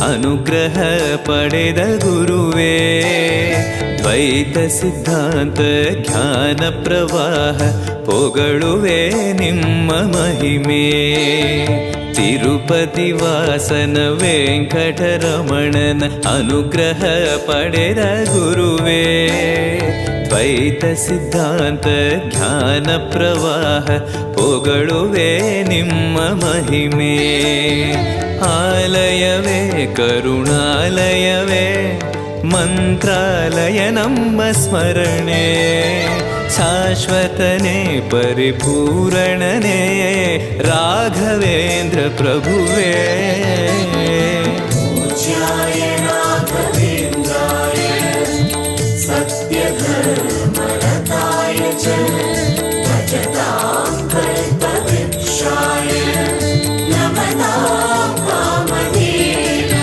ಅನುಗ್ರಹ ಪಡೆದ ಗುರುವೇ, ದ್ವೈತ ಸಿದ್ಧಾಂತ ಜ್ಞಾನ ಪ್ರವಾಹ ಪೊಗಳುವೆ ನಿಮ್ಮ ಮಹಿಮೆ. ತಿರುಪತಿ ವಾಸನ ವೆಂಕಟರಮಣನ ಅನುಗ್ರಹ ಪಡೆದ ಗುರುವೇ, ದ್ವೈತ ಸಿದ್ಧಾಂತ ಜ್ಞಾನ ಪ್ರವಾಹ ಪೊಗಳುವೆ ನಿಮ್ಮ ಮಹಿಮೆ. लयवे करुणालयवे मन्त्रालयनं स्मरणे शाश्वतने परिपूरणने राघवेन्द्रप्रभुवे